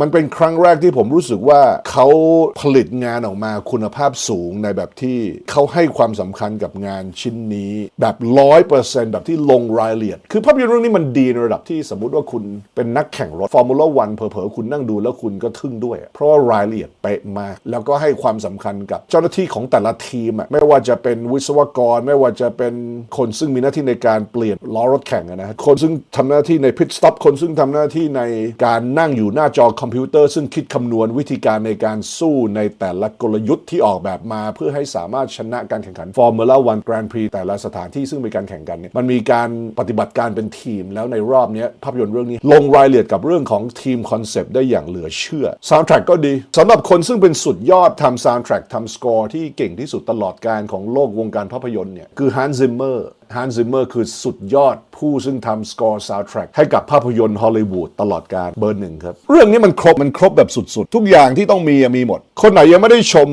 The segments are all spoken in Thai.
มันเป็นครั้งแรกที่ผมรู้สึกว่าเขาผลิตงานออกมาคุณภาพสูงในแบบที่เขาให้ความสำคัญกับงานชิ้นนี้ แบบร้อยเปอร์เซ็นต์แบบที่ลงรายละเอียด คือภาพยนตร์เรื่องนี้มันดีในระดับที่สมมุติว่าคุณเป็นนักแข่งรถฟอร์มูล่าวันเผลอๆ คุณนั่งดูแล้วคุณก็ทึ่งด้วย เพราะว่ารายละเอียดเป๊ะมาก แล้วก็ให้ความสำคัญกับเจ้าหน้าที่ของแต่ละทีมไม่ว่าจะเป็นวิศวกร ไม่ว่าจะเป็นคนซึ่งมีหน้าที่ในการเปลี่ยนล้อรถแข่งนะฮะคนซึ่งทำหน้าที่ในพิทสต็อปคนซึ่งทำหน้าที่ในการนั่งอยู่หน้าจอคอมพิวเตอร์ซึ่งคิดคำนวณวิธีการในการสู้ในแต่ละกลยุทธ์ที่ออกแบบมา เพื่อให้สามารถชนะการแข่งขันฟอร์มูล่าวันแกรนด์พรีแต่ละสถานที่ซึ่งมีการแข่งกันเนี่ยมันมีการปฏิบัติการเป็นทีม แล้วในรอบนี้ภาพยนตร์เรื่องนี้ ลงรายละเอียดกับเรื่องของทีมคอนเซปต์ได้อย่างเหลือเชื่อซาวด์แทร็กก็ดีสำหรับคนซึ่งเป็นสุดยอดทำซาวด์แทร็กทำสกอร์ที่เก่งที่สุดตลอดการของโลกวงการภาพยนตร์เนี่ยคือฮันซิมเมอร์ ฮันซิมเมอร์คือสุดยอดผู้ซึ่งทำสกอร์ซาวด์แทร็กให้กับภาพยนตร์ฮอลลีวูดตลอดการเบอร์หนึ่งครับ เรื่องนี้มันครบมันครบแบบสุดๆ ทุกอย่างที่ต้องมีมีหมด คนไหนยังไม่ได้ชม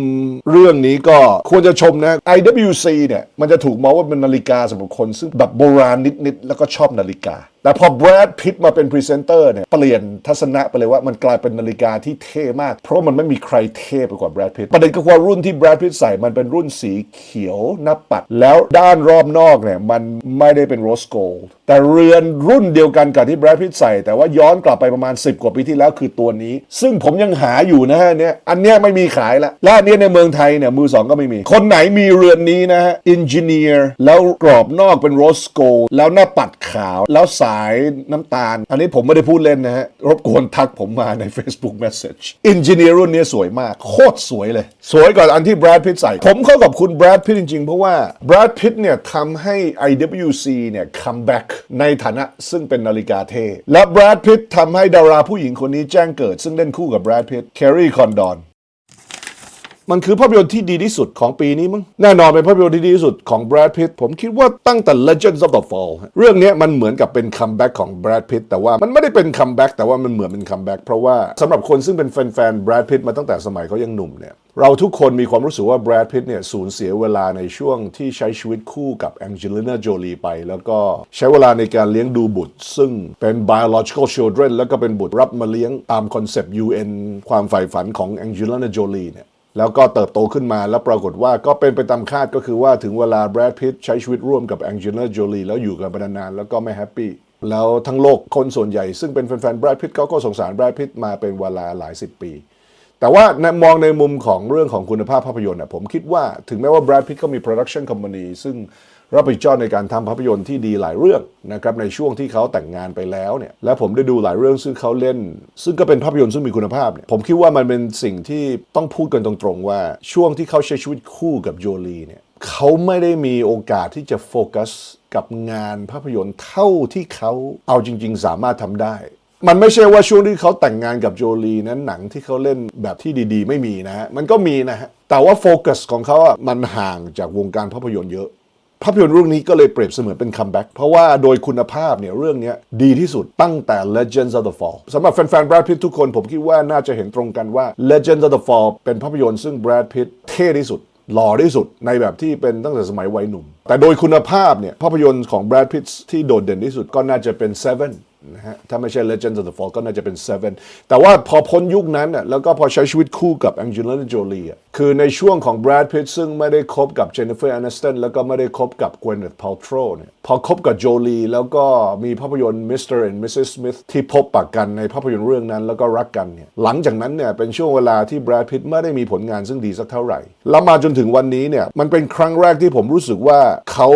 เรื่องนี้ก็ควรจะชมนะ IWC เนี่ย มันจะถูกมองว่าเป็นนาฬิกาสำหรับคนซึ่งแบบโบราณนิดๆ แล้วก็ชอบนาฬิกา แต่พอแบรดพิตมาเป็นพรีเซนเตอร์เนี่ยเปลี่ยนทัศนะไปเลยว่ามันกลายเป็นนาฬิกาที่เท่มาก เพราะมันไม่มีใครเท่ไปกว่าแบรดพิตประเด็นก็คือว่ารุ่นที่แบรดพิตใส่มันเป็นรุ่นสีเขียวหน้าปัด แล้วด้านรอบนอกเนี่ยมันไม่ได้เป็นโรสโกลด์แต่เรือนรุ่นเดียวกันกับที่แบรดพิตใส่ แต่ว่าย้อนกลับไปประมาณ 10 กว่าปีที่แล้วคือตัวนี้ ซึ่งผมยังหาอยู่นะฮะเนี่ยอันเนี้ยไม่มีขายละและอันเนี้ยในเมืองไทยเนี่ยมือสองก็ไม่มี คนไหนมีเรือนนี้นะฮะอินจิเนียร์แล้วกรอบนอกเป็นโรสโกแล้วหน้าปัดขาวแล้วสายน้ำตาล อันนี้ผมไม่ได้พูดเล่นนะฮะรบกวนทักผมมาใน Facebook Message อินจิเนียร์รุ่นนี้สวยมาก โคตรสวยเลย สวยกว่าอันที่แบรดพิตใส่ ผมเข้ากับคุณแบรดพิตจริงๆ เพราะว่าแบรดพิตเนี่ยทำให้ IWC เนี่ยคัมแบ็กในฐานะซึ่งเป็นนาฬิกาเท่และแบรดพิตทำให้ดาราผู้หญิงคนนี้แจ้งเกิด ซึ่งเล่นคู่กับแบรดพิตแครีคอนดอน มันคือภาพยนตร์ที่ดีที่สุดของปีนี้มั้งแน่นอนเป็นภาพยนตร์ที่ดีที่สุดของ Brad Pitt ผมคิดว่าตั้งแต่ Legends of the Fall เรื่องนี้มันเหมือนกับเป็นคัมแบ็กของ Brad Pitt แต่ว่ามันไม่ได้เป็นคัมแบ็กแต่ว่ามันเหมือนเป็นคัมแบ็กเพราะว่าสำหรับคนซึ่งเป็นแฟนๆ Brad Pitt มาตั้งแต่สมัยเขายังหนุ่มเนี่ยเราทุกคนมีความรู้สึกว่า Brad Pitt เนี่ยสูญเสียเวลาในช่วงที่ใช้ชีวิตคู่กับ Angelina Jolie ไป แล้วก็ใช้เวลาในการเลี้ยงดูบุตร ซึ่งเป็น biological children แล้วก็เป็นบุตรรับมาเลี้ยงตามคอนเซปต์ UN ความใฝ่ฝันของ Angelina Jolie เนี่ย แล้วก็เติบโตขึ้นมาแล้วปรากฏว่าก็เป็นไปตามคาดก็คือว่าถึงเวลาแบรดพิตใช้ชีวิตร่วมกับแองเจลิน่าโจลีแล้วอยู่กันไปนานๆแล้วก็ไม่แฮปปี้แล้วทั้งโลกคนส่วนใหญ่ซึ่งเป็นแฟนๆแบรดพิตเขาก็สงสารแบรดพิตมาเป็นเวลาหลายสิบปี แต่ว่ามองในมุมของเรื่องของคุณภาพภาพยนตร์ผมคิดว่าถึงแม้ว่าแบรดพิตเขามีโปรดักชันคอมพานีซึ่ง รับผิดชอบในการทำภาพยนตร์ที่ดีหลายเรื่องนะครับในช่วงที่เขาแต่งงานไปแล้วเนี่ยและผมได้ดูหลายเรื่องซึ่งเขาเล่น ซึ่งก็เป็นภาพยนตร์ซึ่งมีคุณภาพเนี่ยผมคิดว่ามันเป็นสิ่งที่ต้องพูดกันตรงๆว่าช่วงที่เขาใช้ชีวิตคู่กับโจลีเนี่ยเขาไม่ได้มีโอกาสที่จะโฟกัสกับงานภาพยนตร์เท่าที่เขาเอาจริง ๆ สามารถทำได้มันไม่ใช่ว่าช่วงที่เขาแต่งงานกับโจลีนั้นหนังที่เขาเล่นแบบที่ดี ๆ ไม่มีนะฮะ มันก็มีนะฮะ แต่ว่าโฟกัสของเขาอะมันห่างจากวงการภาพยนตร์เยอะ ภาพยนตร์เรื่องนี้ก็เลยเปรียบเสมือนเป็นคัมแบ็กเพราะว่าโดยคุณภาพเนี่ยเรื่องนี้ดีที่สุดตั้งแต่ Legends of the Fall สำหรับแฟนๆ Brad Pitt ทุกคนผมคิดว่าน่าจะเห็นตรงกันว่า Legends of the Fall เป็นภาพยนตร์ซึ่ง Brad Pitt เท่ที่สุดหล่อที่สุดในแบบที่เป็นตั้งแต่สมัยวัยหนุ่ม แต่โดยคุณภาพเนี่ยภาพยนตร์ของ Brad Pitt ที่โดดเด่นที่สุดก็น่าจะเป็น Seven นะฮะถ้าไม่ใช่ Legend of the Fall ก็น่าจะเป็น Seven แต่ว่าพอพ้นยุคนั้นน่ะแล้วก็พอใช้ชีวิตคู่กับ Angelina Jolie อะคือในช่วงของ Brad Pitt ซึ่งไม่ได้คบกับ Jennifer Aniston แล้วก็ไม่ได้คบกับ Gwyneth Paltrow เนี่ยพอคบกับโจลี แล้วก็มีภาพยนตร์ Mr. and Mrs. Smith ที่พบปะกันในภาพยนตร์เรื่องนั้นแล้วก็รักกันเนี่ยหลังจากนั้นเนี่ยเป็นช่วงเวลาที่แบรดพิตต์ไม่ได้มีผลงานซึ่งดีสักเท่าไหร่ แล้วมาจนถึงวันนี้เนี่ยมันเป็นครั้งแรกที่ผมรู้สึกว่าเขา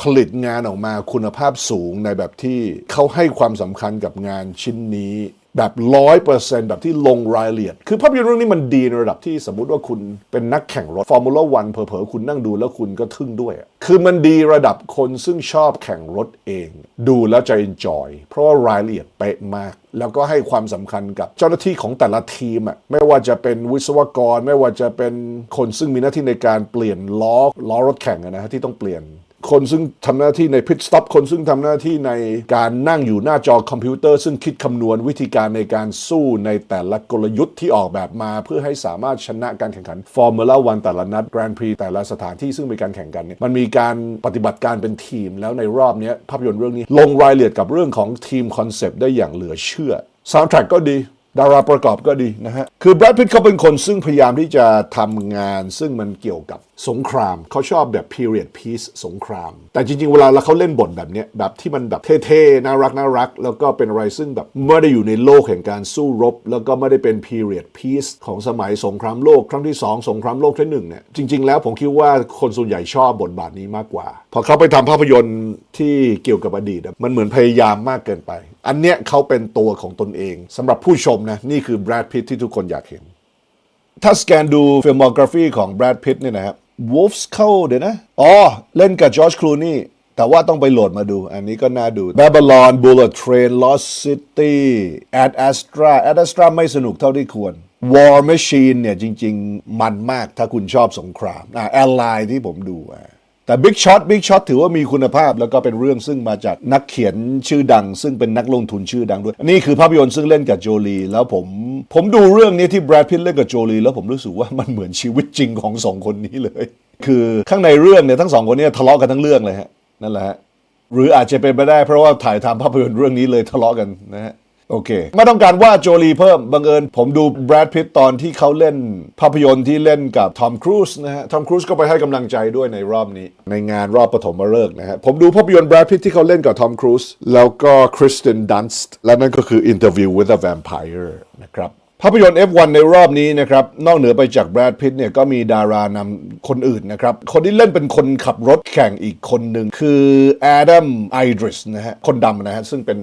ผลิตงานออกมาคุณภาพสูงในแบบที่เขาให้ความสำคัญกับงานชิ้นนี้ แบบร้อยเปอร์เซ็นต์แบบที่ลงรายละเอียด คือภาพยนตร์เรื่องนี้มันดีในระดับที่สมมุติว่าคุณเป็นนักแข่งรถฟอร์มูล่าวันเผลอๆ คุณนั่งดูแล้วคุณก็ทึ่งด้วย คือมันดีระดับคนซึ่งชอบแข่งรถเอง ดูแล้วจะ enjoy เพราะว่ารายละเอียดเป๊ะมาก แล้วก็ให้ความสำคัญกับเจ้าหน้าที่ของแต่ละทีมอะไม่ว่าจะเป็นวิศวกร ไม่ว่าจะเป็นคนซึ่งมีหน้าที่ในการเปลี่ยนล้อล้อรถแข่งนะฮะที่ต้องเปลี่ยน คนซึ่งทำหน้าที่ในพิทสต็อปคนซึ่งทำหน้าที่ในการนั่งอยู่หน้าจอคอมพิวเตอร์ ซึ่งคิดคำนวณวิธีการในการสู้ในแต่ละกลยุทธ์ที่ออกแบบมา เพื่อให้สามารถชนะการแข่งขันฟอร์มูล่าวันแต่ละนัดแกรนด์พรีแต่ละสถานที่ซึ่งมีการแข่งกันเนี่ยมันมีการปฏิบัติการเป็นทีม แล้วในรอบนี้ภาพยนตร์เรื่องนี้ ลงรายละเอียดกับเรื่องของทีมคอนเซปต์ได้อย่างเหลือเชื่อซาวด์แทร็กก็ดี ดาราประกอบก็ดีนะฮะ คือแบรดพิตเขาเป็นคนซึ่งพยายามที่จะทำงาน ซึ่งมันเกี่ยวกับสงคราม เขาชอบแบบ period piece สงคราม แต่จริง ๆ เวลาเขาเล่นบทแบบเนี้ยแบบที่มันแบบเท่ๆ น่ารักน่ารัก แล้วก็เป็นอะไรซึ่งแบบไม่ได้อยู่ในโลกแห่งการสู้รบ แล้วก็ไม่ได้เป็น period piece ของสมัยสงครามโลกครั้งที่ 2 สงครามโลกที่หนึ่งเนี่ยจริง ๆ แล้วผมคิดว่าคนส่วนใหญ่ชอบบทบาทนี้มากกว่า พอเขาไปทำภาพยนตร์ที่เกี่ยวกับอดีตมันเหมือนพยายามมากเกินไป อันเนี้ยเขาเป็นตัวของตนเองสำหรับผู้ชมนะนี่คือแบรดพิตที่ทุกคนอยากเห็น ถ้าสแกนดูฟิล์มกราฟีของแบรดพิตเนี่ยนะครับ Wolves เข้าเดี๋ยวนะ อ๋อ เล่นกับจอร์จคลูนี่แต่ว่าต้องไปโหลดมาดู อันนี้ก็น่าดู Babylon Bullet Train Lost City Ad Astra Ad Astra ไม่สนุกเท่าที่ควร War Machine เนี่ยจริง ๆ มันมากถ้าคุณชอบสงครามอ่า Ally ที่ผมดูอะ แต่ Big Shot Big Shot ถือว่ามีคุณภาพแล้วก็เป็นเรื่องซึ่งมาจากนักเขียนชื่อดัง ซึ่งเป็นนักลงทุนชื่อดังด้วย นี่คือภาพยนตร์ซึ่งเล่นกับโจลี แล้วผมผมดูเรื่องนี้ที่แบรดพิตเล่นกับโจลี แล้วผมรู้สึกว่ามันเหมือนชีวิตจริงของสองคนนี้เลย คือข้างในเรื่องเนี่ยทั้งสองคนนี้ทะเลาะกันทั้งเรื่องเลยฮะนั่นแหละฮะหรืออาจจะเป็นไปได้เพราะว่าถ่ายทำภาพยนตร์เรื่องนี้เลยทะเลาะกันนะฮะ โอเค ไม่ต้องการว่าโจลีเพิ่ม บังเอิญผมดูแบรดพิตตอนที่เขาเล่นภาพยนตร์ที่เล่นกับทอมครูซนะฮะ ทอมครูซก็ไปให้กำลังใจด้วยในรอบนี้ ในงานรอบปฐมฤกษ์นะฮะ ผมดูภาพยนตร์แบรดพิตที่เขาเล่นกับทอมครูซแล้วก็คริสตินดันส์และนั่นก็คือ Interview with a Vampire นะครับ ภาพยนตร์ F1 ในรอบนี้นะครับ นอกเหนือไปจากแบรดพิตเนี่ยก็มีดารานำคนอื่นนะครับ คนที่เล่นเป็นคนขับรถแข่งอีกคนหนึ่งคือแอดัมไอดริสนะฮะ คนดำนะฮะ ซึ่งเป็น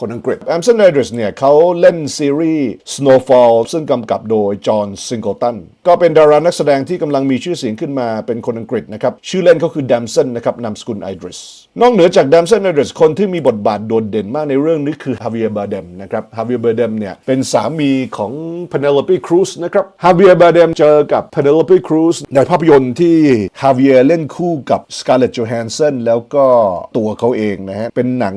คนอังกฤษแอมสันไอดริสเนี่ยเขาเล่นซีรีส์ Snowfall ซึ่งกำกับโดยจอห์นซิงเกิลตันก็เป็นดารานักแสดงที่กำลังมีชื่อเสียงขึ้นมาเป็นคนอังกฤษนะครับ ชื่อเล่นเขาคือดัมสันนะครับนามสกุลไอดริสนอกเหนือจากดัมสันไอดริสคนที่มีบทบาทโดดเด่นมากในเรื่องนี้คือฮาวิเอร์บาเดมนะครับฮาวิเอร์บาเดมเนี่ยเป็นสามีของ Penelope Cruz นะครับฮาวิเอร์บาเดมเจอกับ Penelope Cruz ในภาพยนตร์ที่ฮาวิเอร์เล่นคู่กับ Scarlett Johansson แล้วก็ตัวเขาเองนะฮะ เป็นหนัง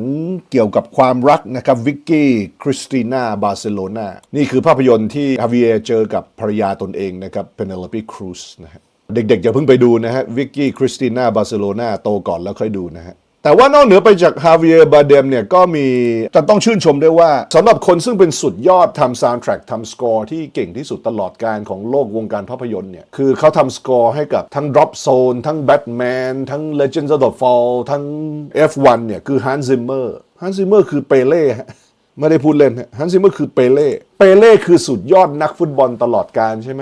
เกี่ยวกับความรักนะครับวิกกี้คริสติน่าบาร์เซโลนานี่คือภาพยนตร์ที่ฮาวิเอร์เจอกับภรรยาตนเองนะครับ Penelope Cruz นะฮะเด็กๆอย่าเพิ่งไปดูนะฮะวิกกี้คริสติน่าบาร์เซโลนาโตก่อนแล้วค่อยดูนะฮะ แต่ว่านอกเหนือไปจากฮาวิเอร์บาเดมเนี่ยก็มีจะต้องชื่นชมด้วยว่าสำหรับคนซึ่งเป็นสุดยอดทำซาวด์แทร็กทำสกอร์ที่เก่งที่สุดตลอดการของโลกวงการภาพยนตร์เนี่ยคือเขาทำสกอร์ให้กับทั้ง Drop Zone ทั้ง Batman ทั้ง Legends of the Fall ทั้ง F1 เนี่ยคือ Hans Zimmer Hans Zimmer คือเปเล่ไม่ได้พูดเล่นฮะฮันซิเมอร์คือเปเล่ เปเล่คือสุดยอดนักฟุตบอลตลอดการใช่ไหม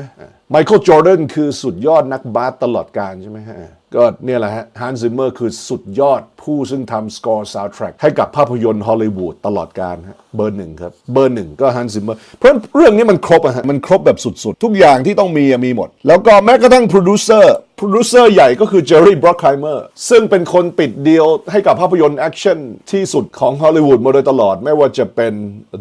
ไมเคิลจอร์แดนคือสุดยอดนักบาสตลอดการใช่ไหมฮะ ก็เนี่ยแหละฮะฮันซิเมอร์คือสุดยอดผู้ซึ่งทำสกอร์ซาวด์แทร็กให้กับภาพยนตร์ฮอลลีวูดตลอดการฮะเบอร์หนึ่งครับ เบอร์หนึ่งก็ฮันซิเมอร์เพราะเรื่องนี้มันครบอะฮะมันครบแบบสุดๆ ทุกอย่างที่ต้องมีมีหมด แล้วก็แม้กระทั่งโปรดิวเซอร์โปรดิวเซอร์ใหญ่ก็คือเจอร์รี่บรอกไฮเมอร์ซึ่งเป็นคนปิดดีลให้กับภาพยนตร์แอคชั่นที่สุดของฮอลลีวูดมาโดยตลอด ไม่ว่าจะเป็น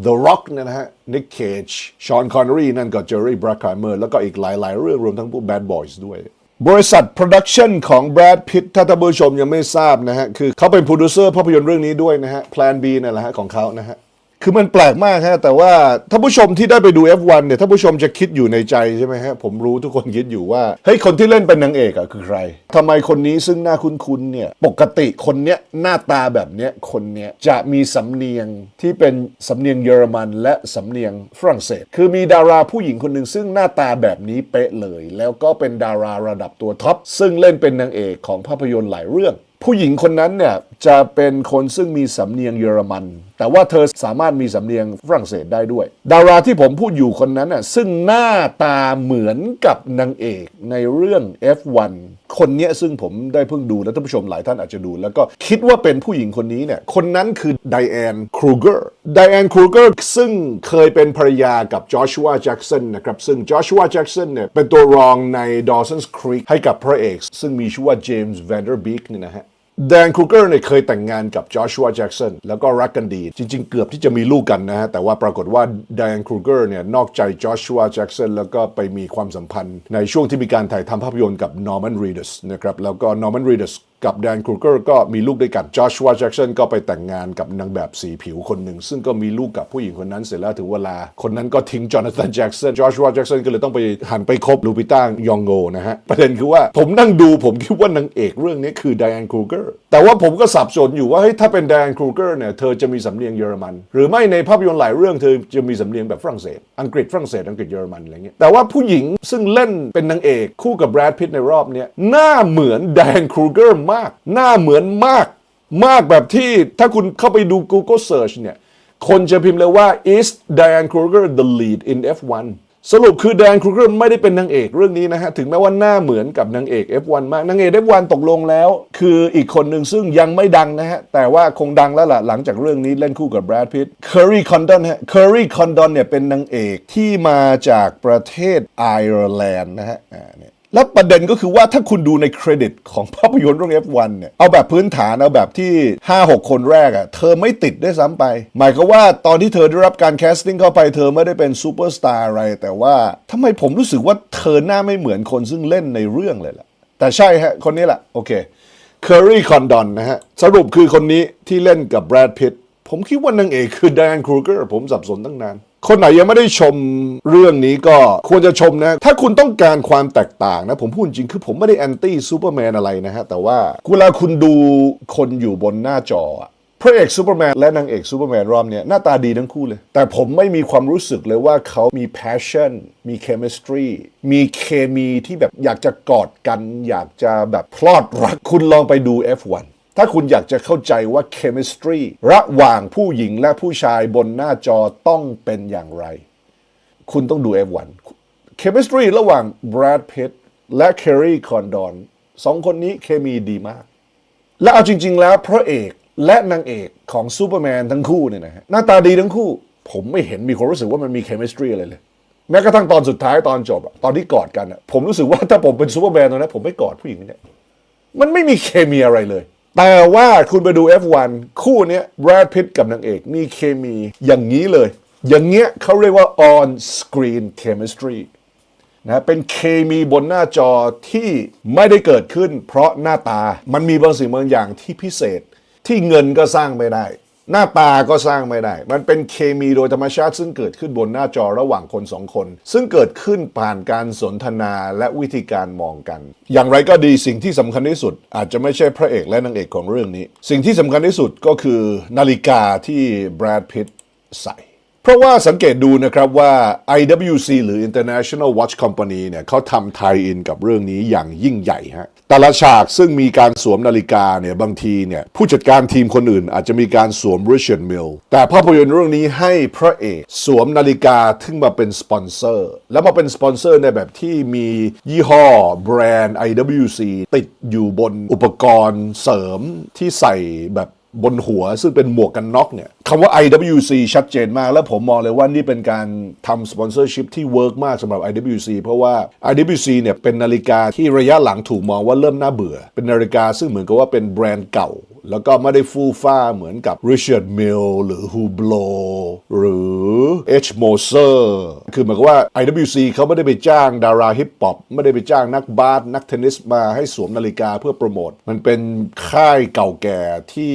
The Rock เนี่ยนะฮะ Nick Cage Sean Connery นั่นก็เจอร์รี่บรอกไฮเมอร์แล้วก็อีกหลายๆ เรื่องรวมทั้งพวก Bad Boys ด้วย บริษัทโปรดักชันของแบรดพิตถ้าท่านผู้ชมยังไม่ทราบนะฮะ คือเขาเป็นโปรดิวเซอร์ภาพยนตร์เรื่องนี้ด้วยนะฮะ Plan B นั่นแหละฮะของเขานะฮะ คือมันแปลกมากฮะแต่ว่าท่านผู้ชมที่ได้ไปดู F1 เนี่ยท่านผู้ชมจะคิดอยู่ในใจใช่ไหมฮะผมรู้ทุกคนคิดอยู่ว่าเฮ้ยคนที่เล่นเป็นนางเอกอะคือใครทำไมคนนี้ซึ่งหน้าคุ้นๆเนี่ยปกติคนเนี้ยหน้าตาแบบเนี้ยคนเนี้ยจะมีสำเนียงที่เป็นสำเนียงเยอรมัน และสำเนียงฝรั่งเศส คือมีดาราผู้หญิงคนหนึ่งซึ่งหน้าตาแบบนี้เป๊ะเลย แล้วก็เป็นดาราระดับตัวท็อปซึ่งเล่นเป็นนางเอกของภาพยนตร์หลายเรื่อง ผู้หญิงคนนั้นเนี่ยจะเป็นคนซึ่งมีสำเนียงเยอรมัน แต่ว่าเธอสามารถมีสำเนียงฝรั่งเศสได้ด้วย ดาราที่ผมพูดอยู่คนนั้นน่ะซึ่งหน้าตาเหมือนกับนางเอกในเรื่อง F1 คนเนี้ยซึ่งผมได้เพิ่งดูและท่านผู้ชมหลายท่านอาจจะดู แล้วก็คิดว่าเป็นผู้หญิงคนนี้เนี่ยคนนั้นคือไดแอนครูเกอร์ไดแอนครูเกอร์ซึ่งเคยเป็นภรรยากับจอชัวแจ็กสันนะครับซึ่งจอชัวแจ็กสันเนี่ยเป็นตัวรองใน Dawson's Creek ให้กับพระเอกซึ่งมีชื่อว่าเจมส์แวนเดอร์บีกเนี่ยนะฮะ แดนครูเกอร์เนี่ยเคยแต่งงานกับจอชัวแจ็กสันแล้วก็รักกันดี จริง ๆ เกือบที่จะมีลูกกันนะฮะ แต่ว่าปรากฏว่าแดนครูเกอร์เนี่ยนอกใจจอชัวแจ็กสันแล้วก็ไปมีความสัมพันธ์ในช่วงที่มีการถ่ายทำภาพยนตร์กับนอร์แมนรีดัสนะครับแล้วก็นอร์แมนรีดัส กับแดนครูเกอร์ก็มีลูกด้วยกันจอชวาแจ็กสันก็ไปแต่งงานกับนางแบบสีผิวคนหนึ่ง ซึ่งก็มีลูกกับผู้หญิงคนนั้นเสร็จแล้วถึงเวลา คนนั้นก็ทิ้งจอห์นสันแจ็กสันจอชวาแจ็กสันก็เลยต้องไปหันไปคบลูปิต้ายองโกนะฮะ ประเด็นคือว่าผมนั่งดูผมคิดว่านางเอกเรื่องนี้คือไดแอนครูเกอร์แต่ว่าผมก็สับสนอยู่ว่าเฮ้ยถ้าเป็นไดแอนครูเกอร์เนี่ยเธอจะมีสำเนียงเยอรมัน หรือไม่ในภาพยนตร์หลายเรื่องเธอจะมีสำเนียงแบบฝรั่งเศสอังกฤษฝรั่งเศสอังกฤษเยอรมันอะไรเงี้ยแต่ว่าผู้หญิงซึ่งเล่นเป็นนางเอกคู่กับแบรดพิตในรอบเนี้ยหน้าเหมือนแดนครูเกอร์มาก หน้าเหมือนมาก มากแบบที่ถ้าคุณเข้าไปดู Google Search เนี่ย คนจะพิมพ์เลยว่า is Diane Kruger the lead in F1 สรุปคือ Diane Kruger ไม่ได้เป็นนางเอกเรื่องนี้นะฮะ ถึงแม้ว่าหน้าเหมือนกับนางเอก F1 มากนางเอก F1 ตกลงแล้ว คืออีกคนหนึ่งซึ่งยังไม่ดังนะฮะ แต่ว่าคงดังแล้วล่ะ หลังจากเรื่องนี้เล่นคู่กับ Brad Pitt Curry Condon ฮะ Curry Condon เนี่ยเป็นนางเอกที่มาจากประเทศไอร์แลนด์นะฮะอ่าเนี่ย แล้วประเด็นก็คือว่าถ้าคุณดูในเครดิตของภาพยนตร์เรื่อง F1 เนี่ย เอาแบบพื้นฐานเอาแบบที่ 5-6 คนแรกอะ่ะ เธอไม่ติดได้วยซ้ำไป หมายความว่าตอนที่เธอได้รับการแคสติ้งเข้าไปเธอไม่ได้เป็นซูเปอร์สตาร์อะไร แต่ว่าทำไมผมรู้สึกว่าเธอหน้าไม่เหมือนคนซึ่งเล่นในเรื่องเลยล่ะ แต่ใช่ฮะ คนนี้แหละ โอเคเคอรี่คอนดอนนะฮะ สรุปคือคนนี้ที่เล่นกับแบรดพิตผมคิดว่านางเอกคือ Diane Kruger ผมสับสนตั้งนาน คนไหนยังไม่ได้ชมเรื่องนี้ก็ควรจะชมนะ ถ้าคุณต้องการความแตกต่างนะ ผมพูดจริงคือผมไม่ได้แอนตี้ซูเปอร์แมนอะไรนะฮะ แต่ว่าเวลาคุณดูคนอยู่บนหน้าจอพระเอกซูเปอร์แมนและนางเอกซูเปอร์แมนรอบเนี้ยหน้าตาดีทั้งคู่เลย แต่ผมไม่มีความรู้สึกเลยว่าเขามี passion มี chemistry มีเคมีที่แบบอยากจะกอดกัน อยากจะแบบพลอดรักคุณลองไปดู F1 ถ้าคุณอยากจะเข้าใจว่า chemistry ระหว่างผู้หญิงและผู้ชายบนหน้าจอต้องเป็นอย่างไร คุณต้องดู F1 chemistry ระหว่าง Brad Pitt และ Kerry Condon สองคนนี้เคมีดีมาก และเอาจริง ๆ แล้วพระเอกและนางเอกของซูเปอร์แมนทั้งคู่เนี่ยนะฮะหน้าตาดีทั้งคู่ ผมไม่เห็นมีความรู้สึกว่ามันมี chemistry อะไรเลย แม้กระทั่งตอนสุดท้ายตอนจบตอนที่กอดกันผมรู้สึกว่าถ้าผมเป็นซูเปอร์แมนตอนนั้นผมไม่กอดผู้หญิงนเนี่ยมันไม่มีเคมีอะไรเลย แต่ว่าคุณไปดู F1 คู่นี้ย Brad Pitt กับนางเอกมีเคมีอย่างนี้เลย อย่างเงี้ยเขาเรียกว่า on screen chemistry นะเป็นเคมีบนหน้าจอที่ไม่ได้เกิดขึ้น เพราะหน้าตามันมีบางสิ่งบางอย่างที่พิเศษที่เงินก็สร้างไม่ได้ หน้าตาก็สร้างไม่ได้ มันเป็นเคมีโดยธรรมชาติซึ่งเกิดขึ้นบนหน้าจอระหว่างคนสองคน ซึ่งเกิดขึ้นผ่านการสนทนาและวิธีการมองกัน อย่างไรก็ดีสิ่งที่สำคัญที่สุด อาจจะไม่ใช่พระเอกและนางเอกของเรื่องนี้ สิ่งที่สำคัญที่สุดก็คือนาฬิกาที่แบรดพิตใส่ เพราะว่าสังเกตดูนะครับว่า IWC หรือ International Watch Company เนี่ยเขาทำไทยอินกับเรื่องนี้อย่างยิ่งใหญ่ฮะแต่ละฉากซึ่งมีการสวมนาฬิกาเนี่ยบางทีเนี่ยผู้จัดการทีมคนอื่นอาจจะมีการสวม Richard Mill แต่ภาพยนตร์เรื่องนี้ให้พระเอกสวมนาฬิกาที่มาเป็นสปอนเซอร์ แล้วมาเป็นสปอนเซอร์ในแบบที่มียี่ห้อแบรนด์ IWC ติดอยู่บนอุปกรณ์เสริมที่ใส่แบบ บนหัวซึ่งเป็นหมวกกันน็อกเนี่ยคำว่า IWC ชัดเจนมาก แล้วผมมองเลยว่านี่เป็นการทำสปอนเซอร์ชิพที่เวิร์กมากสำหรับ IWC เพราะว่า IWC เนี่ยเป็นนาฬิกาที่ระยะหลังถูกมองว่าเริ่มน่าเบื่อ เป็นนาฬิกาซึ่งเหมือนกับว่าเป็นแบรนด์เก่า แล้วก็ไม่ได้ฟู่ฟ้าเหมือนกับ Richard Mill หรือ Hublot หรือ H. Moser คือหมือนกับว่า IWC เขาไม่ได้ไปจ้างดาราฮิปฮอปไม่ได้ไปจ้างนักบาสนักเทนนิสมาให้สวมนาฬิกาเพื่อโปรโมท มันเป็นค่ายเก่าแก่ที่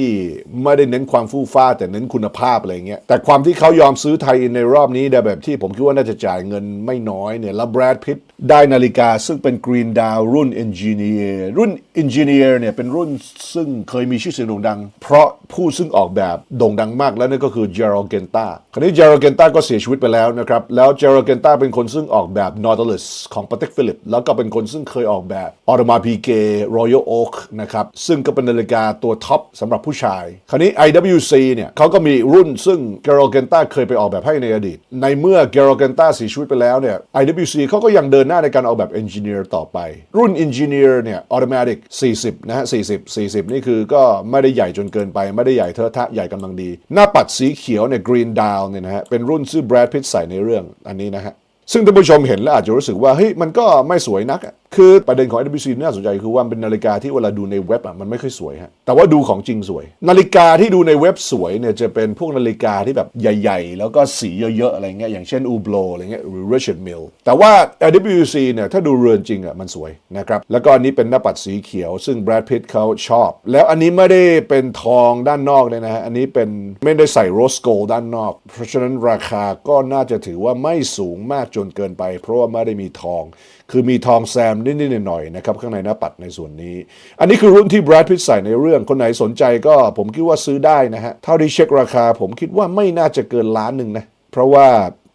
ไม่ได้เน้นความฟู่ฟ้าแต่เน้นคุณภาพอะไรเงี้ยแต่ความที่เขายอมซื้อไทยในรอบนี้ในแบบที่ผมคิดว่าน่าจะจ่ายเงินไม่น้อยเนี่ยแล้วแบรดพิต ได้นาฬิกาซึ่งเป็น Green Dial รุ่น Engineer รุ่น Engineer เนี่ยเป็นรุ่นซึ่งเคยมีชื่อเสียงโด่งดัง เพราะผู้ซึ่งออกแบบโด่งดังมากแล้วนั่นก็คือ Gerald Genta คราวนี้ Gerald Genta ก็เสียชีวิตไปแล้วนะครับ แล้ว Gerald Genta เป็นคนซึ่งออกแบบ Nautilus ของ Patek Philip แล้วก็เป็นคนซึ่งเคยออกแบบ Audemars Piguet Royal Oak นะครับ ซึ่งก็เป็นนาฬิกาตัวท็อปสำหรับผู้ชาย คราวนี้ IWC เนี่ยเขาก็มีรุ่นซึ่ง Gerald Genta เคยไปออกแบบให้ในอดีต ในเมื่อ Gerald Genta เสียชีวิตไปแล้วเนี่ย IWC เขาก็ยังเดินหน้าในการออกแบบ Engineer ต่อไป รุ่น Engineer เนี่ย Automatic 40 นะฮะ 40 40 นี่คือก็ไม่ได้ใหญ่จนเกินไป ไม่ได้ใหญ่เทอะทะใหญ่กำลังดี หน้าปัดสีเขียวเนี่ย Green Dial เนี่ยนะฮะ เป็นรุ่นซึ่อ Brad Pitt ใส่ในเรื่องอันนี้นะฮะ ซึ่งท่านผู้ชมเห็นแล้วอาจจะรู้สึกว่าเฮ้ยมันก็ไม่สวยนัก คือประเด็นของ IWC น่าสนใจคือว่าเป็นนาฬิกาที่เวลาดูในเว็บอะมันไม่ค่อยสวยฮะแต่ว่าดูของจริงสวย นาฬิกาที่ดูในเว็บสวยเนี่ยจะเป็นพวกนาฬิกาที่แบบใหญ่ ๆ แล้วก็สีเยอะๆอะไรเงี้ยอย่างเช่น Hublot อะไรเงี้ยหรือ Richard Mill แต่ว่า IWC เนี่ยถ้าดูเรือนจริงอะมันสวยนะครับแล้วก็อันนี้เป็นหน้าปัดสีเขียว ซึ่ง Brad Pitt เขาชอบ แล้วอันนี้ไม่ได้เป็นทองด้านนอกเลยนะฮะอันนี้เป็นไม่ได้ใส่โรสโกลด้านนอก เพราะฉะนั้นราคาก็น่าจะถือว่าไม่สูงมากจจนเกินไป เพราะว่าไม่ได้มีทอง คือมีทองแซมนิดๆหน่อยๆนะครับข้างในหน้าปัดในส่วนนี้ อันนี้คือรุ่นที่ Brad Pitt ใส่ในเรื่องคนไหนสนใจก็ผมคิดว่าซื้อได้นะฮะเท่าที่เช็คราคาผมคิดว่าไม่น่าจะเกินล้านหนึ่งนะเพราะว่า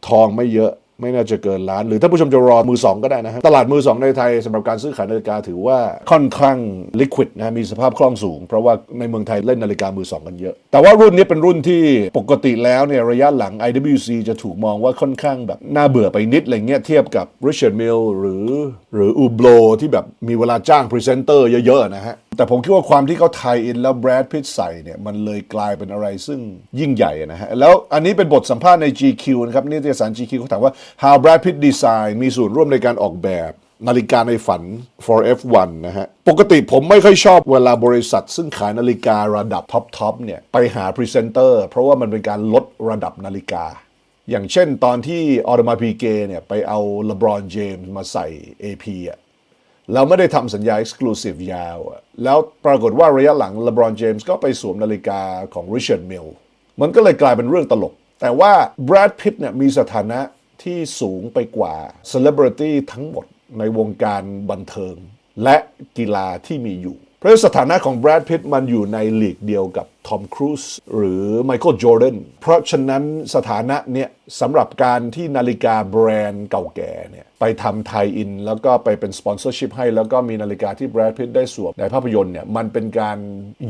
ทองไม่เยอะ ไม่น่าจะเกินล้าน หรือถ้าผู้ชมจะรอมือสองก็ได้นะฮะตลาดมือสองในไทยสำหรับการซื้อขายนาฬิกาถือว่าค่อนข้างลิควิดนะมีสภาพคล่องสูง เพราะว่าในเมืองไทยเล่นนาฬิกามือสองกันเยอะ แต่ว่ารุ่นนี้เป็นรุ่นที่ปกติแล้วเนี่ยระยะหลัง IWC จะถูกมองว่าค่อนข้างแบบน่าเบื่อไปนิดอะไรเงี้ยเทียบกับ Richard Mille หรือหรือ Hublot ที่แบบมีเวลาจ้างพรีเซนเตอร์เยอะๆนะฮะ แต่ผมคิดว่าความที่เขาไทยอินแล้วแบรดพิตใส่เนี่ย มันเลยกลายเป็นอะไรซึ่งยิ่งใหญ่นะฮะ แล้วอันนี้เป็นบทสัมภาษณ์ใน GQ นะครับนิตยสาร GQ เขาถามว่า how Brad Pitt design มีส่วนร่วมในการออกแบบนาฬิกาในฝัน for F1 นะฮะ ปกติผมไม่ค่อยชอบเวลาบริษัท ซึ่งขายนาฬิการะดับท็อปๆเนี่ย ไปหาพรีเซนเตอร์เพราะว่ามันเป็นการลดระดับนาฬิกา อย่างเช่นตอนที่ออ t มาพีเกเนี่ยไปเอาเลบรอนเจมส์มาใส่ AP อะ เราไม่ได้ทำสัญญา Exclusive ยาว แล้วปรากฏว่าระยะหลัง LeBron James ก็ไปสวมนาฬิกาของ Richard Mille มันก็เลยกลายเป็นเรื่องตลก แต่ว่า Brad Pitt เนี่ยมีสถานะที่สูงไปกว่า Celebrity ทั้งหมดในวงการบันเทิง และกีฬาที่มีอยู่ เพราะสถานะของ Brad Pitt มันอยู่ในหลีกเดียวกับ Tom Cruise หรือ Michael Jordan เพราะฉะนั้นสถานะเนี่ยสำหรับการที่นาฬิกาแบรนด์เก่าแก่เนี่ยไปทำไทยอิน แล้วก็ไปเป็นสปอนเซอร์ชิพให้ แล้วก็มีนาฬิกาที่ Brad Pitt ได้สวมในภาพยนตร์เนี่ยมันเป็นการ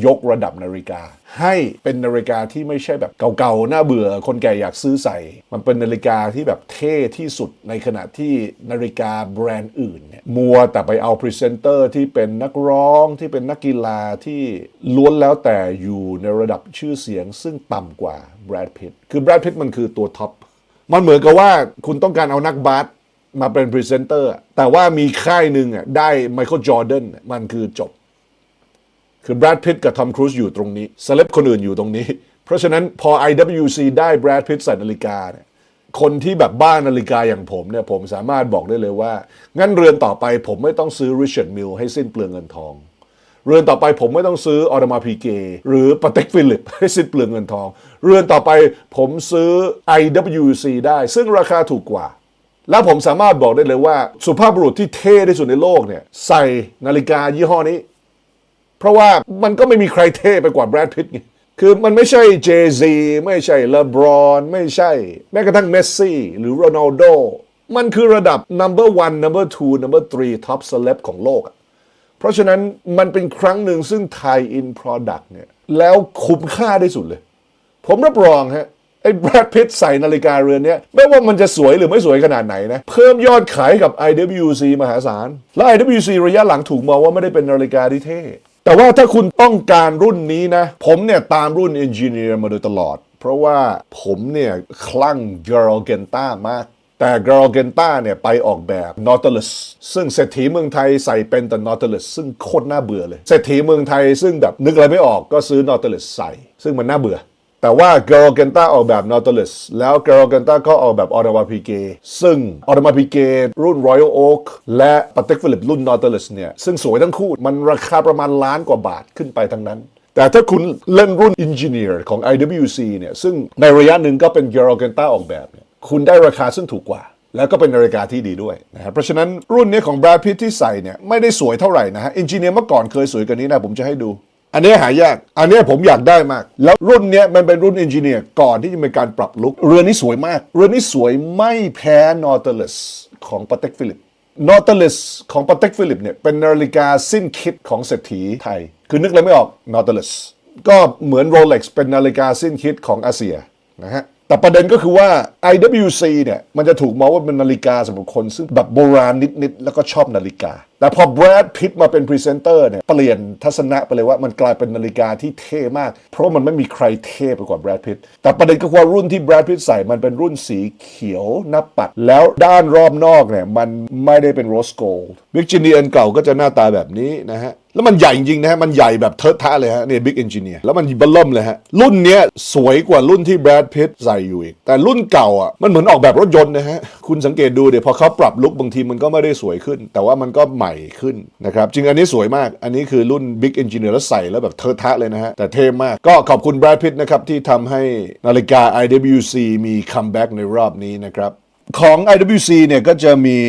ยกระดับนาฬิกา ให้เป็นนาฬิกาที่ไม่ใช่แบบเก่าๆน่าเบื่อ คนแก่อยากซื้อใส่ มันเป็นนาฬิกาที่แบบเท่ที่สุดในขณะที่นาฬิกาแบรนด์อื่นเนี่ยมัวแต่ไปเอาพรีเซนเตอร์ที่เป็นนักร้องที่เป็นนักกีฬาที่ล้วนแล้วแต่อยู่ในระดับชื่อเสียง ซึ่งต่ำกว่า Brad Pitt คือ Brad Pitt มันคือตัวท็อป มันเหมือนกับว่าคุณต้องการเอานักบาสมาเป็นพรีเซนเตอร์ แต่ว่ามีค่ายหนึ่งอะได้ไมเคิลจอร์แดนมันคือจบ คือแบรดพิตกับทอมครูซอยู่ตรงนี้เซเลบคนอื่นอยู่ตรงนี้ เพราะฉะนั้นพอ IWC ได้แบรดพิตใส่นาฬิกาเนี่ยคนที่แบบบ้านาฬิกาอย่างผมเนี่ยผมสามารถบอกได้เลยว่า งั้นเรือนต่อไปผมไม่ต้องซื้อ Richard Mille ให้สิ้นเปลืองเงินทอง เรือนต่อไปผมไม่ต้องซื้อออ t มาพีเกหรือป t เต็กฟิลิปให้สิ้นเปลืองเงินทอง เรือนต่อไปผมซื้อ IWC ได้ ซึ่งราคาถูกกว่า แล้วผมสามารถบอกได้เลยว่า สุภาพบุรุษที่เท่ที่สุดในโลกเนี่ยใส่นาฬิกายี่ห้อนี้ เพราะว่ามันก็ไม่มีใครเท่ไปกว่าแบรดพิตต์ไงคือมันไม่ใช่เจซีไม่ใช่เลบรอน ไม่ใช่ แม้กระทั่งเมสซี่ หรือโรนัลโดมันคือระดับ number one number two number three top celeb ของโลกอะ เพราะฉะนั้นมันเป็นครั้งหนึ่งซึ่ง tie in product เนี่ยแล้วคุ้มค่าที่สุดเลย ผมรับรองฮะไอ้แบรดพิตใส่นาฬิกาเรือนเนี้ยไม่ว่ามันจะสวยหรือไม่สวยขนาดไหนนะ เพิ่มยอดขายกับ IWC มหาศาล และ IWC ระยะหลังถูกมองว่าไม่ได้เป็นนาฬิกาที่เท่ แต่ว่าถ้าคุณต้องการรุ่นนี้นะ ผมเนี่ยตามรุ่น Engineer มาโดยตลอด เพราะว่าผมเนี่ย คลั่ง g a r a l g e n t a มาก แต่ g a r a l g e n t a เนี่ยไปออกแบบ Nautilus ซึ่งเศรษฐีเมืองไทยใส่เป็นแต่ Nautilus ซึ่งโคตรน่าเบื่อเลย เศรษฐีเมืองไทยซึ่งแบบนึกอะไรไม่ออกก็ซื้อ Nautilus ใส่ ซึ่งมันน่าเบื่อ แต่ว่า g a r l g e n t a ออกแบบ Nautilus แล้ว g a r l g e n t a ก็ออกแบบ a u t o m a p i q u e ซึ่ง a u t o m a p i q u e รุ่น Royal Oak และ Patek Philippe รุ่น Nautilus เนี่ยซึ่งสวยทั้งคู่มันราคาประมาณล้านกว่าบาทขึ้นไปทั้งนั้นแต่ถ้าคุณเล่นรุ่น Engineer ของ IWC เนี่ยซึ่งในระยะหนึ่งก็เป็น g a r l g e n t a ออกแบบเนี่ย คุณได้ราคาซึ่งถูกกว่า แล้วก็เป็นนาฬิกาที่ดีด้วยนะครับเพราะฉะนั้นรุ่นนี้ของ Brad Pitt ที่ใส่เนี่ยไม่ได้สวยเท่าไหร่นะฮะ Engineer เมื่อก่อนเคยสวยกว่านี้นะผมจะให้ดู อันนี้หายาก อันนี้ผมอยากได้มาก แล้วรุ่นนี้มันเป็นรุ่น Engineer ก่อนที่จะมีการปรับลุกเรือนนี้สวยมาก เรือนนี้สวยไม่แพ้ Nautilus ของ Patek Philippe Nautilus ของ Patek Philippe เนี่ยเป็นนาฬิกาสิ้นคิดของเศรษฐีไทย คือนึกอะไรไม่ออก Nautilus ก็เหมือน Rolex เป็นนาฬิกาสิ้นคิดของอาเซียนะฮะ แต่ประเด็นก็คือว่า IWC เนี่ย มันจะถูกมองว่าเป็นนาฬิกาสำหรับคน ซึ่งแบบโบราณนิด ๆ แล้วก็ชอบนาฬิกา แต่พอแบรดพิตมาเป็นพรีเซนเตอร์เนี่ย เปลี่ยนทัศนะไปเลยว่ามันกลายเป็นนาฬิกาที่เท่มาก เพราะมันไม่มีใครเท่ไปกว่าแบรดพิตแต่ประเด็นก็คือว่ารุ่นที่แบรดพิตใส่มันเป็นรุ่นสีเขียวหน้าปัด แล้วด้านรอบนอกเนี่ยมันไม่ได้เป็นโรสโกลด์บิ๊กจินีอันเก่าก็จะหน้าตาแบบนี้นะฮะ แล้วมันใหญ่จริงนะฮะ มันใหญ่แบบเทิดทะเลยฮะเนี่ยบิ๊กเอนจิเนียร์แล้วมันเบัลล่มเลยฮะ รุ่นเนี้ยสวยกว่ารุ่นที่แบรดพิตใส่อยู่อีก แต่รุ่นเก่าอะ มันเหมือนออกแบบรถยนต์นะฮะ คุณสังเกตดูเดี๋ยวพอเขาปรับลุคบางทีมันก็ไม่ได้สวยขึ้น แต่ว่ามันก็ใหม่ขึ้นนะครับ จริงอันนี้สวยมาก อันนี้คือรุ่น Big Engineer แล้วใส่แล้วแบบเทิดทะเลยนะฮะ แต่เท่มาก ก็ขอบคุณแบรดพิตนะครับที่ทำให้นาฬิกา IWC มีคัมแบ็กในรอบนี้นะครับ ของ IWC เนี่ยก็จะมี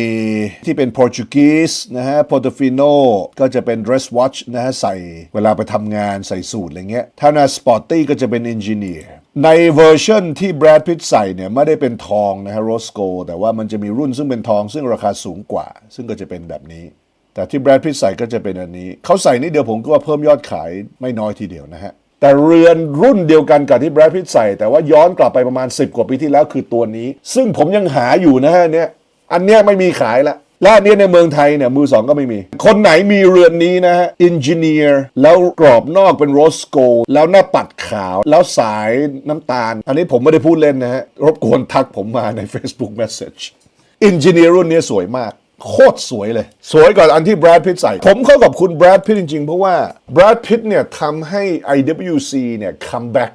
ที่เป็น Portuguese นะฮะ Portofino ก็จะเป็น dress watch นะฮะ ใส่เวลาไปทำงานใส่สูทอะไรเงี้ย ถ้าหน้า Sporty ก็จะเป็น Engineer ในเวอร์ชันที่ Brad Pitt ใส่เนี่ย ไม่ได้เป็นทองนะฮะ Rose Gold แต่ว่ามันจะมีรุ่นซึ่งเป็นทองซึ่งราคาสูงกว่า ซึ่งก็จะเป็นแบบนี้ แต่ที่ Brad Pitt ใส่ก็จะเป็นอันนี้ เขาใส่นี่เดียวผมก็ว่าเพิ่มยอดขายไม่น้อยทีเดียวนะฮะ แต่เรือนรุ่นเดียวกันกับที่แบรดพิตใส่ แต่ว่าย้อนกลับไปประมาณ 10 กว่าปีที่แล้วคือตัวนี้ ซึ่งผมยังหาอยู่นะฮะเนี่ยอันเนี้ยไม่มีขายละและอันเนี้ยในเมืองไทยเนี่ยมือสองก็ไม่มี คนไหนมีเรือนนี้นะฮะอินจิเนียร์แล้วกรอบนอกเป็นโรสโกแล้วหน้าปัดขาวแล้วสายน้ำตาล อันนี้ผมไม่ได้พูดเล่นนะฮะรบกวนทักผมมาใน Facebook Message อินจิเนียร์รุ่นนี้สวยมาก โคตรสวยเลย สวยกว่าอันที่แบรดพิตใส่ ผมเข้ากับคุณแบรดพิตจริง ๆ เพราะว่าแบรดพิตเนี่ยทำให้ IWC เนี่ยคัมแบ็ก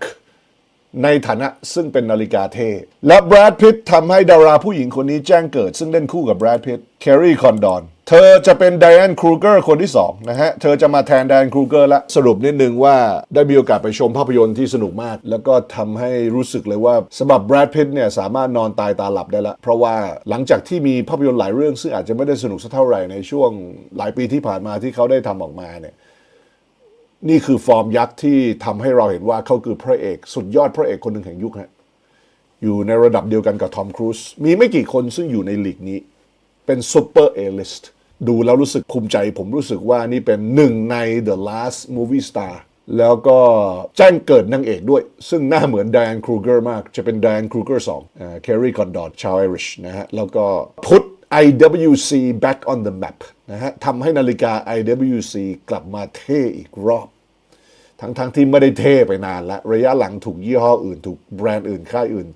ในฐานะซึ่งเป็นนาฬิกาเท่และแบรดพิตทำให้ดาราผู้หญิงคนนี้แจ้งเกิด ซึ่งเล่นคู่กับแบรดพิตแครีคอนดอน เธอจะเป็นไดแอนครูเกอร์คนที่2นะฮะ เธอจะมาแทนไดแอนครูเกอร์ละสรุปนิดนึงว่าได้มีโอกาสไปชมภาพยนตร์ที่สนุกมาก แล้วก็ทำให้รู้สึกเลยว่าสำหรับแบรดพิตเนี่ยสามารถนอนตายตาหลับได้ละ เพราะว่าหลังจากที่มีภาพยนตร์หลายเรื่อง ซึ่งอาจจะไม่ได้สนุกสักเท่าไหร่ในช่วงหลายปีที่ผ่านมาที่เขาได้ทำออกมาเนี่ยนี่คือฟอร์มยักษ์ที่ทำให้เราเห็นว่าเขาคือพระเอก สุดยอดพระเอกคนหนึ่งแห่งยุคฮะอยู่ในระดับเดียวกันกับทอมครูซมีไม่กี่คนซึ่งอยู่ในลีกนี้ เป็นซูเปอร์เอลิสต์ ดูแล้วรู้สึกภูมิใจ ผมรู้สึกว่านี่เป็นหนึ่งใน The Last Movie Star แล้วก็แจ้งเกิดนางเอกด้วย ซึ่งหน้าเหมือน Diane Kruger มาก จะเป็น Diane Kruger 2 Kerry Condon ชาวไอริชนะฮะ แล้วก็พุท IWC back on the map นะฮะทำให้นาฬิกา IWC กลับมาเท่อีกรอบ ทั้งๆทที่ไม่ได้เท่ไปนานแล้วระยะหลังถูกยี่ห้ออื่น ถูกแบรนด์อื่น ค่ายอื่น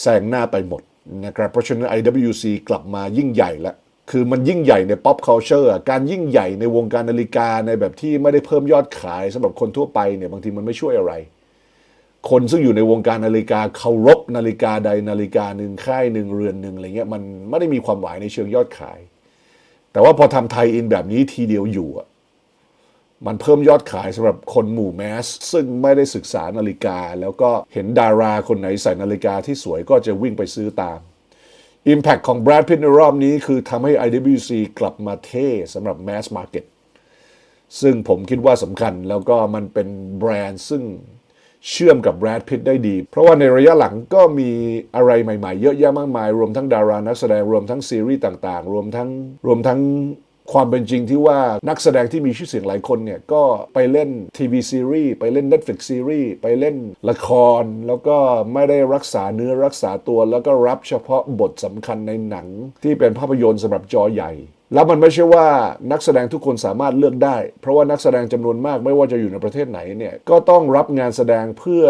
แซงหน้าไปหมดนะครับเพราะฉะนั้น IWC กลับมายิ่งใหญ่แล้ว คือมันยิ่งใหญ่ใน pop culture การยิ่งใหญ่ในวงการนาฬิกาในแบบที่ไม่ได้เพิ่มยอดขายสำหรับคนทั่วไปเนี่ยบางทีมันไม่ช่วยอะไร คนซึ่งอยู่ในวงการนาฬิกาเคารพนาฬิกาใดนาฬิกาหนึ่งค่ายหนึ่งเรือนหนึ่งอะไรเงี้ยมันไม่ได้มีความหมายในเชิงยอดขาย แต่ว่าพอทำไทยอินแบบนี้ทีเดียวอยู่อะมันเพิ่มยอดขายสำหรับคนหมู่แมส ซึ่งไม่ได้ศึกษานาฬิกา แล้วก็เห็นดาราคนไหนใส่นาฬิกาที่สวยก็จะวิ่งไปซื้อตาม Impact ของ Brad Pitt ในรอบนี้คือทำให้ IWC กลับมาเท่สำหรับ Mass Market ซึ่งผมคิดว่าสำคัญแล้วก็มันเป็นแบรนด์ซึ่งเชื่อมกับแบรดพิตได้ดี เพราะว่าในระยะหลังก็มีอะไรใหม่ๆ เยอะแยะมากมาย รวมทั้งดารานักแสดง รวมทั้งซีรีส์ต่างๆ รวมทั้งรวมทั้ง ความเป็นจริงที่ว่านักแสดงที่มีชื่อเสียงหลายคนเนี่ยก็ไปเล่นทีวีซีรีส์ไปเล่น Netflix ซีรีส์ไปเล่นละคร แล้วก็ไม่ได้รักษาเนื้อรักษาตัว แล้วก็รับเฉพาะบทสำคัญในหนังที่เป็นภาพยนตร์สำหรับจอใหญ่ แล้วมันไม่ใช่ว่านักแสดงทุกคนสามารถเลือกได้ เพราะว่านักแสดงจำนวนมากไม่ว่าจะอยู่ในประเทศไหนเนี่ยก็ต้องรับงานแสดงเพื่อ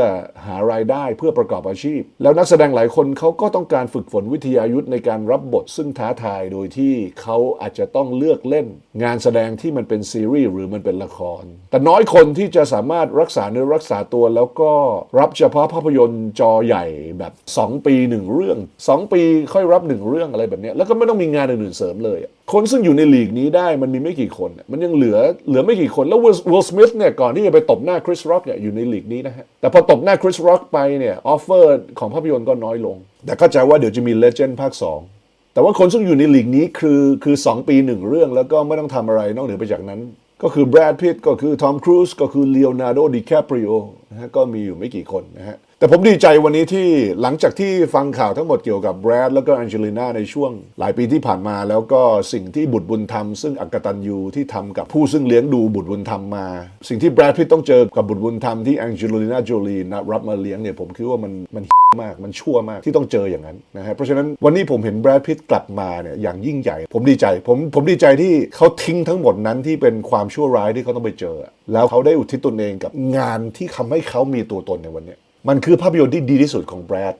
หารายได้เพื่อประกอบอาชีพ แล้วนักแสดงหลายคนเขาก็ต้องการฝึกฝนวิทยายุทธ์ในการรับบทซึ่งท้าทายโดยที่เขาอาจจะต้องเลือกเล่น งานแสดงที่มันเป็นซีรีส์หรือมันเป็นละคร แต่น้อยคนที่จะสามารถรักษาเนื้อรักษาตัว แล้วก็รับเฉพาะภาพยนตร์จอใหญ่แบบ 2 ปีหนึ่งเรื่อง 2 ปีค่อยรับหนึ่งเรื่องอะไรแบบนี้แล้วก็ไม่ต้องมีงานอื่นๆเสริมเลย คนซึ่งอยู่ในลีกนี้ได้มันมีไม่กี่คน มันยังเหลือเหลือไม่กี่คน แล้ววิลสมิธเนี่ยก่อนที่จะไปตบหน้าคริสร็อกเนี่ยอยู่ในลีกนี้นะฮะ แต่พอตบหน้าคริสร็อกไปเนี่ยออฟเฟอร์ของภาพยนตร์ก็น้อยลง แต่เข้าใจว่าเดี๋ยวจะมีเลเจนด์ภาค 2 แต่ว่าคนซึ่งอยู่ในลีกนี้คือคือ 2 ปีหนึ่งเรื่องแล้วก็ไม่ต้องทำอะไรนอกเหนือไปจากนั้น ก็คือแบรดพิตต์ก็คือทอมครูซก็คือเลโอนาร์โดดิแคปริโอนะฮะก็มีอยู่ไม่กี่คนนะฮะ แต่ผมดีใจวันนี้ที่หลังจากที่ฟังข่าวทั้งหมดเกี่ยวกับแบรดแล้วก็แองเจลิน่าในช่วงหลายปีที่ผ่านมา แล้วก็สิ่งที่บุตรบุญธรรมซึ่งอักตันยูที่ทำกับผู้ซึ่งเลี้ยงดูบุตรบุญธรรมมา สิ่งที่แบรดพิตต้องเจอกับบุตรบุญธรรมที่แองเจลิน่าโจลีนะรับมาเลี้ยงเนี่ยผมคิดว่ามันมันมากมันชั่วมากที่ต้องเจออย่างนั้นนะฮะเพราะฉะนั้นวันนี้ผมเห็นแบรดพิตกลับมาเนี่ยอย่างยิ่งใหญ่ ผมดีใจผมผมดีใจที่เขาทิ้งทั้งหมดนั้นที่เป็นความชั่วร้ายที่เขาต้องไปเจอ แล้วเขาได้อุทิศตนเองกับงานที่ทำให้เขามีตัวตนในวันนี้ มันคือภาพยนตร์ที่ดีที่สุดของแบรด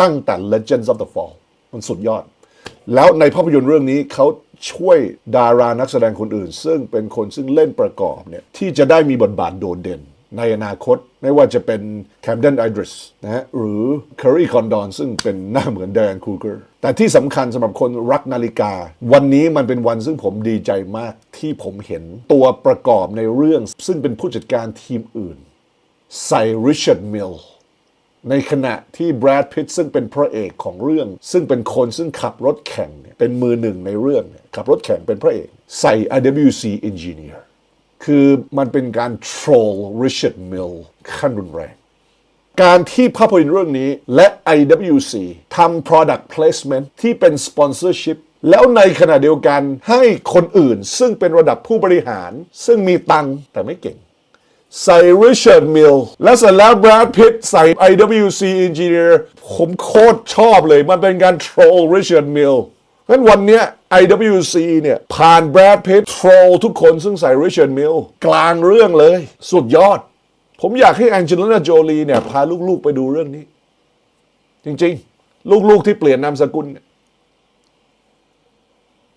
ตั้งแต่ Legends of the Fall มันสุดยอด แล้วในภาพยนตร์เรื่องนี้เขาช่วยดารานักแสดงคนอื่น ซึ่งเป็นคนซึ่งเล่นประกอบเนี่ยที่จะได้มีบทบาทโดดเด่นในอนาคตไม่ว่าจะเป็นแคมเดนไอดริสนะฮะหรือคอรี่คอนดอนซึ่งเป็นหน้าเหมือนแดนคูเกอร์แต่ที่สำคัญสำหรับคนรักนาฬิกา วันนี้มันเป็นวันซึ่งผมดีใจมากที่ผมเห็นตัวประกอบในเรื่องซึ่งเป็นผู้จัดการทีมอื่น ใส่ริชาร์ดมิลในขณะที่แบรดพิตซึ่งเป็นพระเอกของเรื่อง ซึ่งเป็นคนซึ่งขับรถแข่งเนี่ยเป็นมือหนึ่งในเรื่องเนี่ยขับรถแข่งเป็นพระเอก ใส่ IWC Engineer คือมันเป็นการ troll Richard Mill ขั้นรุนแรง การที่ภาพยนตร์เรื่องนี้และ IWC ทำ product placement ที่เป็น sponsorship แล้วในขณะเดียวกันให้คนอื่นซึ่งเป็นระดับผู้บริหาร ซึ่งมีตังแต่ไม่เก่ง ใส่ Richard Mill และเสร็จแล้ว Brad Pitt ใส่ IWC Engineer ผมโคตรชอบเลย มันเป็นการ troll Richard Mill งั้นวันเนี้ย IWC เนี่ย ผ่าน Brad Pitt troll ทุกคนซึ่งใส่ Richard Mill กลางเรื่องเลย สุดยอด ผมอยากให้ Angelina Jolie เนี่ย พาลูกๆไปดูเรื่องนี้ จริงๆ ลูกๆที่เปลี่ยนนามสกุลเนี่ย